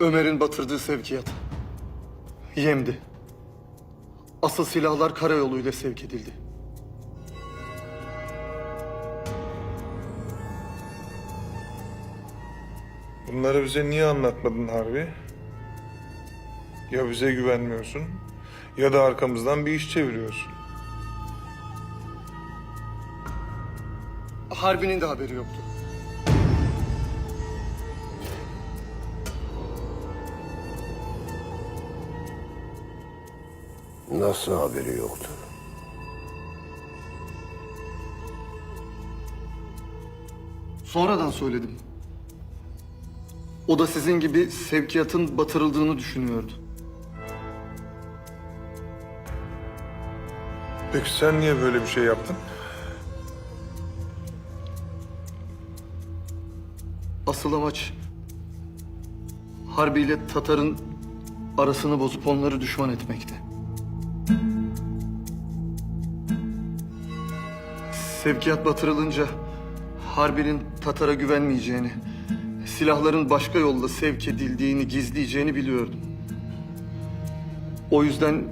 Ömer'in batırdığı sevkiyat. Yemdi. Asıl silahlar karayoluyla sevk edildi. Bunları bize niye anlatmadın Harbi? Ya bize güvenmiyorsun ya da arkamızdan bir iş çeviriyorsun. Harbi'nin de haberi yoktu. Nasıl haberi yoktu? Sonradan söyledim. O da sizin gibi sevkiyatın batırıldığını düşünüyordu. Peki sen niye böyle bir şey yaptın? Asıl amaç Harbi ile Tatar'ın arasını bozup onları düşman etmekti. Sevkiyat batırılınca Harbi'nin Tatar'a güvenmeyeceğini, silahların başka yolla sevk edildiğini gizleyeceğini biliyordum. O yüzden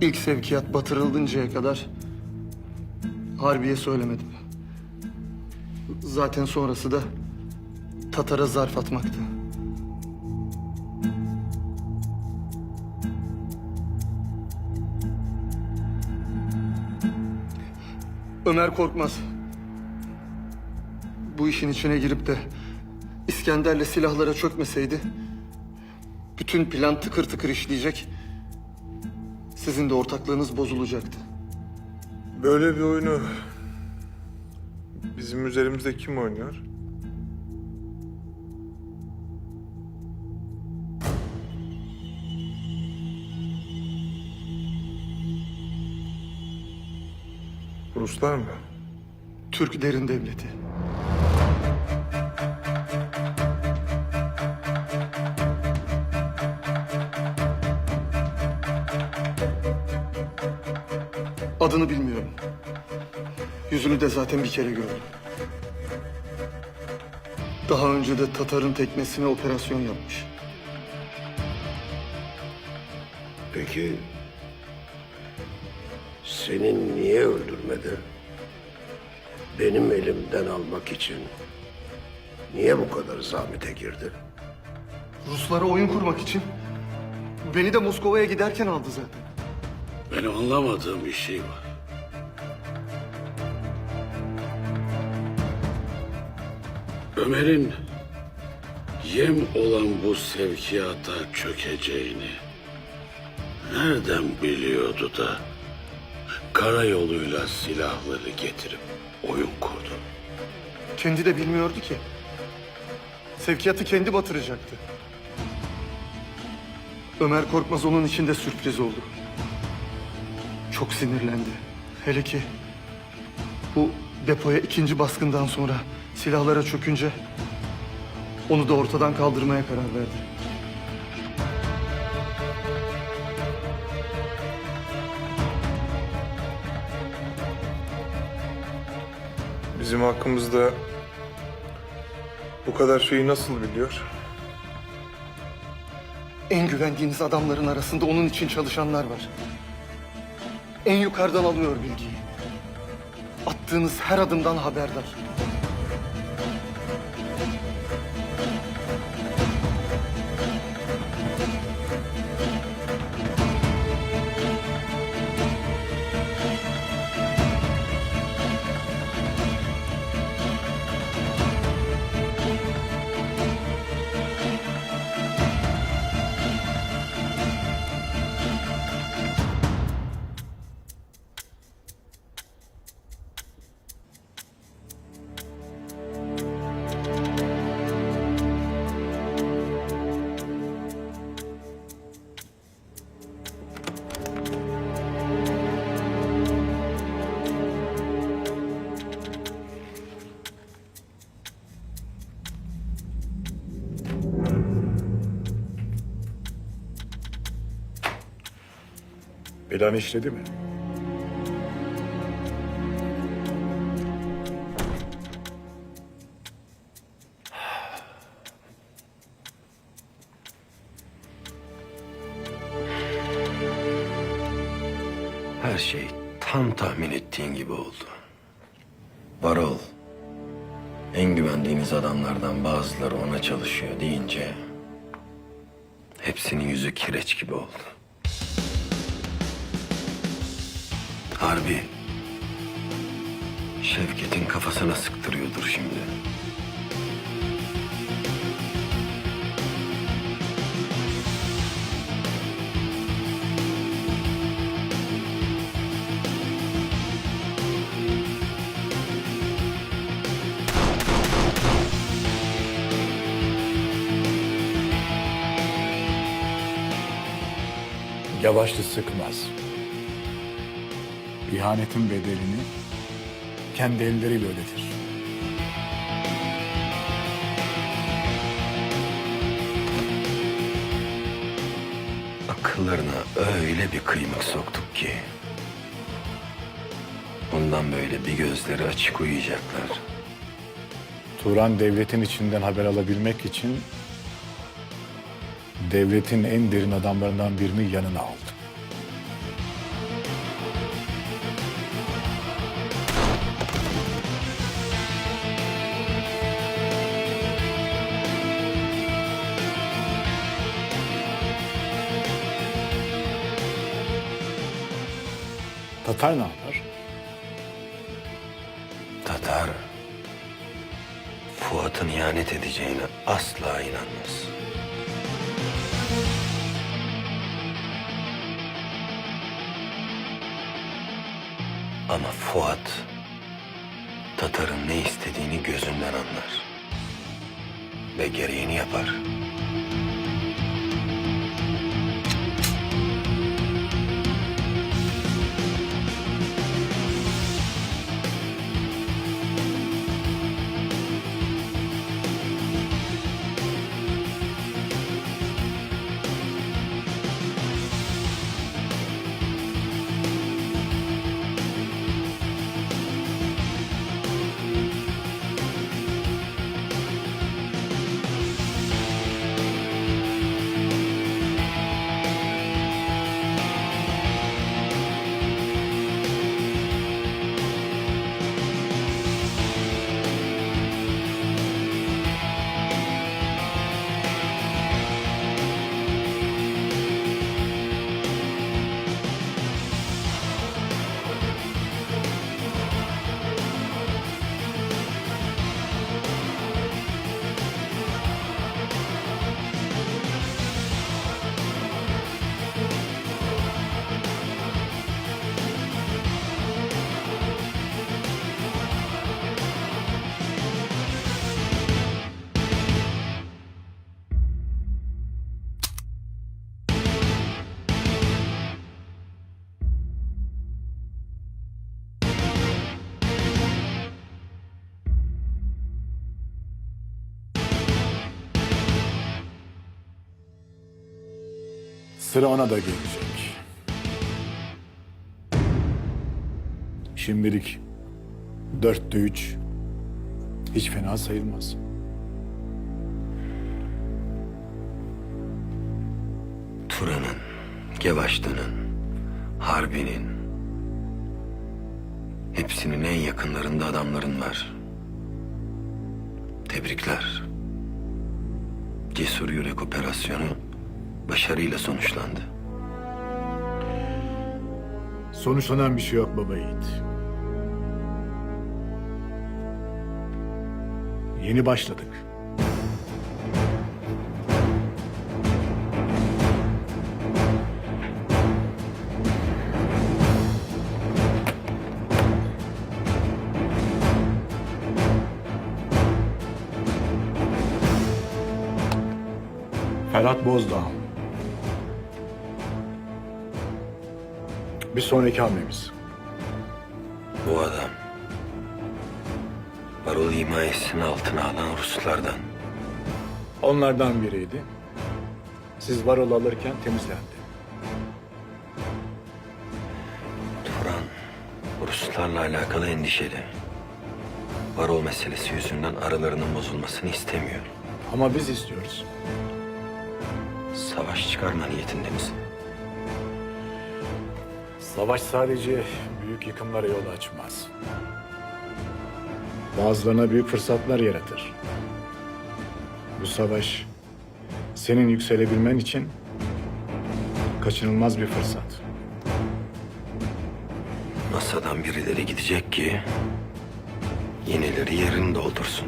ilk sevkiyat batırılıncaya kadar Harbi'ye söylemedim. Zaten sonrası da Tatar'a zarf atmaktı. Ömer Korkmaz. Bu işin içine girip de İskender'le silahlara çökmeseydi... ...bütün plan tıkır tıkır işleyecek... ...sizin de ortaklığınız bozulacaktı. Böyle bir oyunu bizim üzerimizde kim oynuyor? Ruslar mı? Türk derin devleti. Adını bilmiyorum. Yüzünü de zaten bir kere gördüm. Daha önce de Tatar'ın teknesine operasyon yapmış. Peki senin niye öldürmedi? Benim elimden almak için niye bu kadar zahmete girdi? Ruslara oyun kurmak için beni de Moskova'ya giderken aldı zaten. Benim anlamadığım bir şey var. Ömer'in yem olan bu sevkiyata çökeceğini nereden biliyordu da karayoluyla silahları getirip oyun kurdu? Kendi de bilmiyordu ki. Sevkiyatı kendi batıracaktı. Ömer Korkmaz onun için de sürpriz oldu. Çok sinirlendi. Hele ki bu depoya ikinci baskından sonra silahlara çökünce onu da ortadan kaldırmaya karar verdi. Bizim hakkımızda bu kadar şeyi nasıl biliyor? En güvendiğiniz adamların arasında onun için çalışanlar var. En yukarıdan alıyor bilgiyi. Attığınız her adımdan haberdar. Plan işledi mi? Her şey tam tahmin ettiğin gibi oldu. Varol, en güvendiğiniz adamlardan bazıları ona çalışıyor deyince... ...hepsinin yüzü kireç gibi oldu. Harbi, Şevket'in kafasına sıktırıyordur şimdi. Yavaşlı sıkmaz. İhanetin bedelini kendi elleriyle ödetir. Akıllarına öyle bir kıymık soktuk ki... ...bundan böyle bir gözleri açık uyuyacaklar. Turan devletin içinden haber alabilmek için devletin en derin adamlarından birini yanına aldı. Tatar ne yapar? Tatar... ...Fuat'ın ihanet edeceğine asla inanmaz. Ama Fuat... ...Tatar'ın ne istediğini gözünden anlar. Ve gereğini yapar. Sıra ona da gelecek. Şimdilik dörtte üç hiç fena sayılmaz. Turan'ın, Gevaşlı'nın, Harbi'nin... ...hepsinin en yakınlarında adamların var. Tebrikler. Cesur Yürek operasyonu başarıyla sonuçlandı. Sonuçlanan bir şey yok baba yiğit. Yeni başladık. Ferhat Bozdağ. Bir sonraki hamlemiz. Bu adam... Barol himayesinin altına alan Ruslardan. Onlardan biriydi. Siz varol alırken temizlendi. Turan, Ruslarla alakalı endişeli. Varol meselesi yüzünden aralarının bozulmasını istemiyor. Ama biz istiyoruz. Savaş çıkarma niyetinde misin? Savaş sadece büyük yıkımlara yol açmaz. Bazılarına büyük fırsatlar yaratır. Bu savaş senin yükselebilmen için kaçınılmaz bir fırsat. Masadan birileri gidecek ki yenileri yerini doldursun.